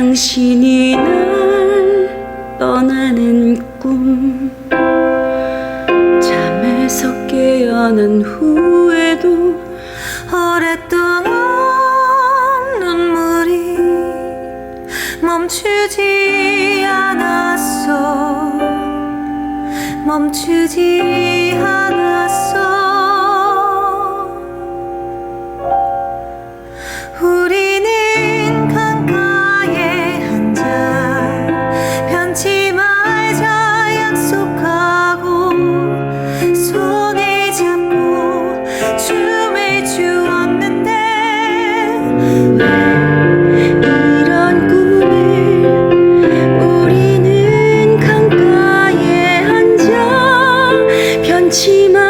당신이 날 떠나는 꿈. 잠에서 깨어난 후에도 오랫동안 눈물이 멈추지 않았어. 멈추지 않았어 起码